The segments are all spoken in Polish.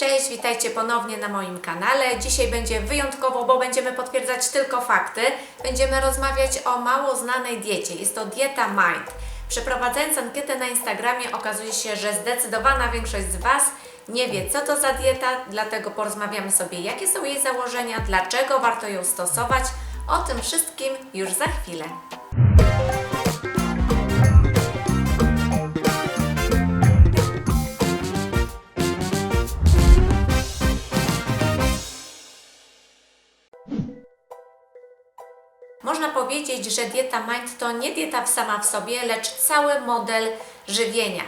Cześć, witajcie ponownie na moim kanale. Dzisiaj będzie wyjątkowo, bo będziemy potwierdzać tylko fakty. Będziemy rozmawiać o mało znanej diecie. Jest to dieta Mind. Przeprowadzając ankietę na Instagramie okazuje się, że zdecydowana większość z Was nie wie, co to za dieta, dlatego porozmawiamy sobie, jakie są jej założenia, dlaczego warto ją stosować. O tym wszystkim już za chwilę. Można powiedzieć, że dieta Mind to nie dieta sama w sobie, lecz cały model żywienia.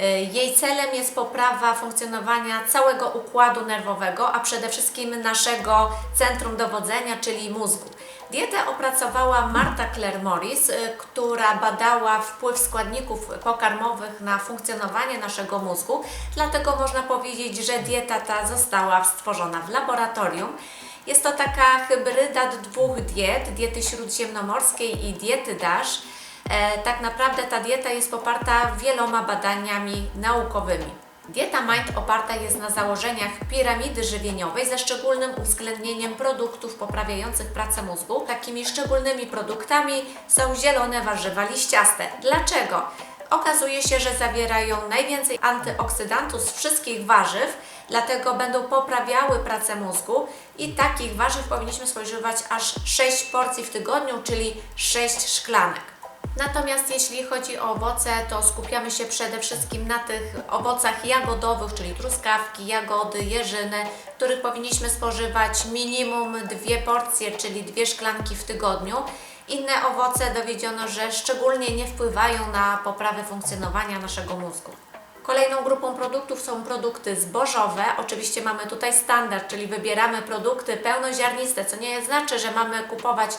Y, Jej celem jest poprawa funkcjonowania całego układu nerwowego, a przede wszystkim naszego centrum dowodzenia, czyli mózgu. Dietę opracowała Marta Claire Morris, y, która badała wpływ składników pokarmowych na funkcjonowanie naszego mózgu. Dlatego można powiedzieć, że dieta ta została stworzona w laboratorium. Jest to taka hybryda dwóch diet, diety śródziemnomorskiej i diety DASH. E, tak naprawdę ta dieta jest poparta wieloma badaniami naukowymi. Dieta Mind oparta jest na założeniach piramidy żywieniowej ze szczególnym uwzględnieniem produktów poprawiających pracę mózgu. Takimi szczególnymi produktami są zielone warzywa liściaste. Dlaczego? Okazuje się, że zawierają najwięcej antyoksydantów z wszystkich warzyw, dlatego będą poprawiały pracę mózgu i takich warzyw powinniśmy spożywać aż 6 porcji w tygodniu, czyli 6 szklanek. Natomiast jeśli chodzi o owoce, to skupiamy się przede wszystkim na tych owocach jagodowych, czyli truskawki, jagody, jeżyny, których powinniśmy spożywać minimum dwie porcje, czyli dwie szklanki w tygodniu. Inne owoce dowiedziono, że szczególnie nie wpływają na poprawę funkcjonowania naszego mózgu. Kolejną grupą produktów są produkty zbożowe. Oczywiście mamy tutaj standard, czyli wybieramy produkty pełnoziarniste, co nie znaczy, że mamy kupować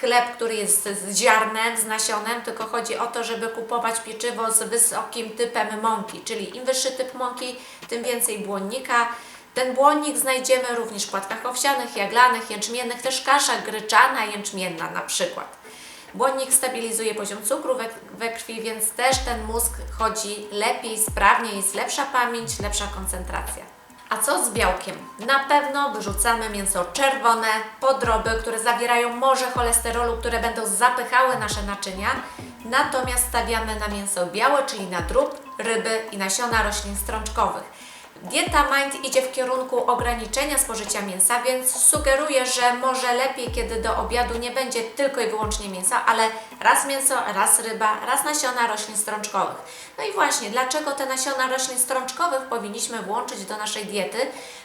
chleb, który jest z ziarnem, z nasionem, tylko chodzi o to, żeby kupować pieczywo z wysokim typem mąki, czyli im wyższy typ mąki, tym więcej błonnika. Ten błonnik znajdziemy również w płatkach owsianych, jaglanych, jęczmiennych, też kasza gryczana, jęczmienna na przykład. Błonnik stabilizuje poziom cukru we, we krwi, więc też ten mózg chodzi lepiej, sprawniej, jest lepsza pamięć, lepsza koncentracja. A co z białkiem? Na pewno wyrzucamy mięso czerwone, podroby, które zawierają morze cholesterolu, które będą zapychały nasze naczynia. Natomiast stawiamy na mięso białe, czyli na drób, ryby i nasiona roślin strączkowych. Dieta Mind idzie w kierunku ograniczenia spożycia mięsa, więc sugeruję, że może lepiej, kiedy do obiadu nie będzie tylko i wyłącznie mięsa, ale raz mięso, raz ryba, raz nasiona roślin strączkowych. No i właśnie, dlaczego te nasiona roślin strączkowych powinniśmy włączyć do naszej diety?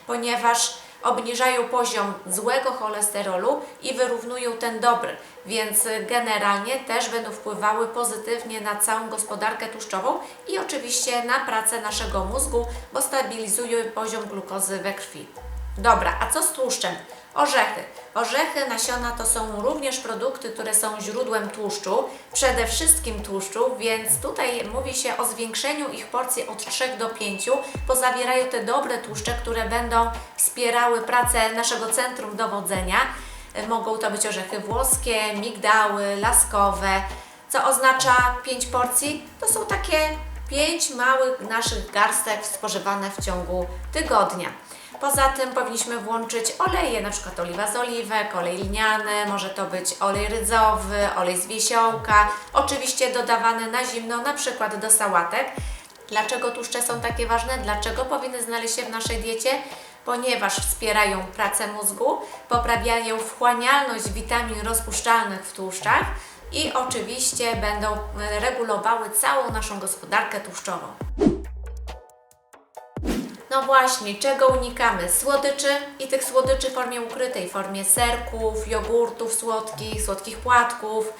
Ponieważ obniżają poziom złego cholesterolu i wyrównują ten dobry, więc generalnie też będą wpływały pozytywnie na całą gospodarkę tłuszczową i oczywiście na pracę naszego mózgu, bo stabilizują poziom glukozy we krwi. Dobra, a co z tłuszczem? Orzechy. Orzechy, nasiona to są również produkty, które są źródłem tłuszczu, przede wszystkim tłuszczu, więc tutaj mówi się o zwiększeniu ich porcji od 3 do 5, bo zawierają te dobre tłuszcze, które będą wspierały pracę naszego centrum dowodzenia. Mogą to być orzechy włoskie, migdały, laskowe. Co oznacza 5 porcji? To są takie 5 małych naszych garstek spożywane w ciągu tygodnia. Poza tym powinniśmy włączyć oleje, na przykład oliwa z oliwek, olej lniany, może to być olej rydzowy, olej z wiesiołka, oczywiście dodawany na zimno, na przykład do sałatek. Dlaczego tłuszcze są takie ważne? Dlaczego powinny znaleźć się w naszej diecie? Ponieważ wspierają pracę mózgu, poprawiają wchłanialność witamin rozpuszczalnych w tłuszczach i oczywiście będą regulowały całą naszą gospodarkę tłuszczową. No właśnie, czego unikamy? Słodyczy i tych słodyczy w formie ukrytej, w formie serków, jogurtów słodkich, słodkich płatków.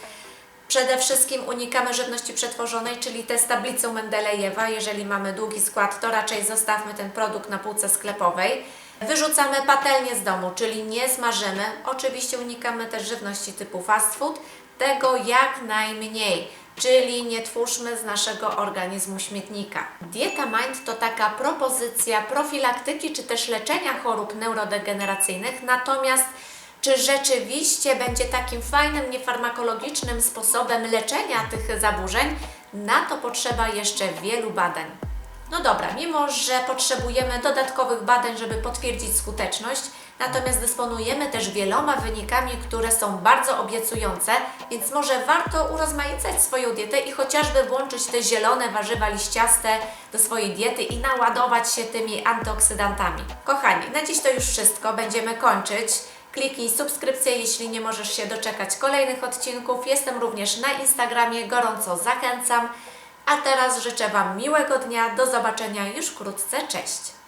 Przede wszystkim unikamy żywności przetworzonej, czyli te z tablicą Mendelejewa. Jeżeli mamy długi skład, to raczej zostawmy ten produkt na półce sklepowej. Wyrzucamy patelnię z domu, czyli nie smażymy. Oczywiście unikamy też żywności typu fast food, tego jak najmniej czyli nie twórzmy z naszego organizmu śmietnika. Dieta Mind to taka propozycja profilaktyki czy też leczenia chorób neurodegeneracyjnych, natomiast czy rzeczywiście będzie takim fajnym, niefarmakologicznym sposobem leczenia tych zaburzeń? Na to potrzeba jeszcze wielu badań. No dobra, mimo że potrzebujemy dodatkowych badań, żeby potwierdzić skuteczność, natomiast dysponujemy też wieloma wynikami, które są bardzo obiecujące, więc może warto urozmaicać swoją dietę i chociażby włączyć te zielone warzywa liściaste do swojej diety i naładować się tymi antyoksydantami. Kochani, na dziś to już wszystko, będziemy kończyć. Kliknij subskrypcję, jeśli nie możesz się doczekać kolejnych odcinków. Jestem również na Instagramie, gorąco zachęcam. A teraz życzę Wam miłego dnia, do zobaczenia już wkrótce, cześć!